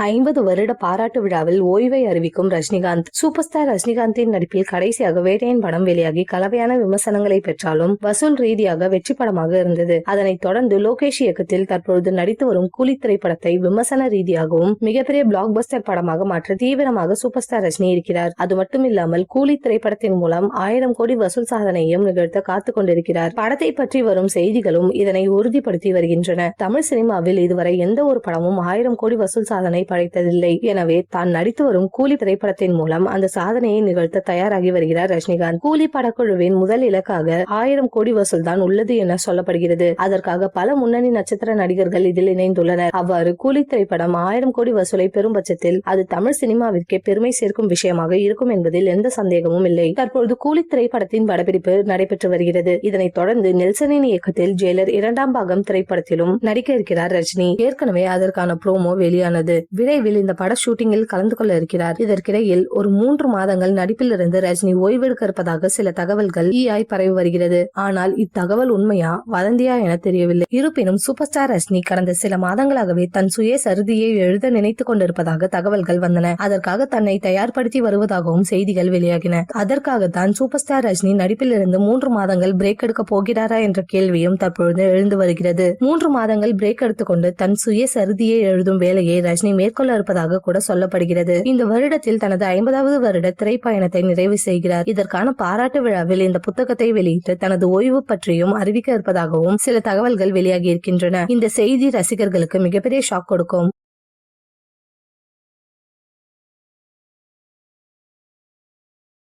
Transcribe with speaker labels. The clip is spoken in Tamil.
Speaker 1: ஐம்பது வருட பாராட்டு விழாவில் ஓய்வை அறிவிக்கும் ரஜினிகாந்த். சூப்பர் ஸ்டார் ரஜினிகாந்தின் நடிப்பில் கடைசியாக வேட்டையின் படம் வெளியாகி கலவையான விமர்சனங்களை பெற்றாலும் வசூல் ரீதியாக வெற்றி படமாக இருந்தது. அதனைத் தொடர்ந்து லோகேஷ் இயக்கத்தில் தற்பொழுது நடித்து வரும் கூலி திரைப்படத்தை விமர்சன ரீதியாகவும் மிகப்பெரிய பிளாக் பஸ்டர் படமாக மாற்ற தீவிரமாக சூப்பர் ஸ்டார் ரஜினி இருக்கிறார். அது மட்டுமில்லாமல் கூலி திரைப்படத்தின் மூலம் ஆயிரம் கோடி வசூல் சாதனையும் நிகழ்த்த காத்துக் கொண்டிருக்கிறார். படத்தை பற்றி வரும் செய்திகளும் இதனை உறுதிப்படுத்தி வருகின்றன. தமிழ் சினிமாவில் இதுவரை எந்த ஒரு படமும் ஆயிரம் கோடி வசூல் சாதனை படைத்ததில்லை. எனவே தான் நடித்து வரும் கூலி திரைப்படத்தின் மூலம் அந்த சாதனையை நிகழ்த்த தயாராகி வருகிறார் ரஜினிகாந்த். கூலி படக்குழுவின் முதல் இலக்காக ஆயிரம் கோடி வசூல் தான் உள்ளது என சொல்லப்படுகிறது. அதற்காக பல முன்னணி நட்சத்திர நடிகர்கள் இதில் இணைந்துள்ளனர். அவ்வாறு கூலி திரைப்படம் ஆயிரம் கோடி வசூலை பெறும் பட்சத்தில் அது தமிழ் சினிமாவிற்கே பெருமை சேர்க்கும் விஷயமாக இருக்கும் என்பதில் எந்த சந்தேகமும் இல்லை. தற்பொழுது கூலி திரைப்படத்தின் படப்பிடிப்பு நடைபெற்று வருகிறது. இதனைத் தொடர்ந்து நெல்சனின் இயக்கத்தில் ஜெயலர் இரண்டாம் பாகம் திரைப்படத்திலும் நடிக்க இருக்கிறார் ரஜினி. ஏற்கனவே அதற்கான ப்ரோமோ வெளியானது. விரைவில் இந்த பட ஷூட்டிங்கில் கலந்து கொள்ள இருக்கிறார். இதற்கிடையில் ஒரு மூன்று மாதங்கள் நடிப்பில் இருந்து ரஜினி ஓய்வெடுக்க இருப்பதாக சில தகவல்கள் ஈயாய் பரவி வருகிறது. ஆனால் இத்தகவல் உண்மையா வதந்தியா என தெரியவில்லை. இருப்பினும் சூப்பர் ஸ்டார் ரஜினி கடந்த சில மாதங்களாகவே தன் சுய சருதியை எழுத நினைத்துக் கொண்டிருப்பதாக தகவல்கள் வந்தன. அதற்காக தன்னை தயார்படுத்தி வருவதாகவும் செய்திகள் வெளியாகின. அதற்காகத்தான் சூப்பர் ஸ்டார் ரஜினி நடிப்பில் இருந்து மூன்று மாதங்கள் பிரேக் எடுக்க போகிறாரா என்ற கேள்வியும் தற்பொழுது எழுந்து வருகிறது. மூன்று மாதங்கள் பிரேக் எடுத்துக்கொண்டு தன் சுய சருதியை எழுதும் வேலையை ரஜினி மேற்கொள்ள இருப்பதாக கூட சொல்லப்படுகிறது. இந்த வருடத்தில் தனது ஐம்பதாவது வருட திரைப்பயணத்தை நிறைவு செய்கிறார். இதற்கான பாராட்டு விழாவில் இந்த புத்தகத்தை வெளியிட்டு தனது ஓய்வு பற்றியும் அறிவிக்க இருப்பதாகவும் சில தகவல்கள் வெளியாகி இருக்கின்றன. இந்த செய்தி ரசிகர்களுக்கு மிகப்பெரிய ஷாக் கொடுக்கும்.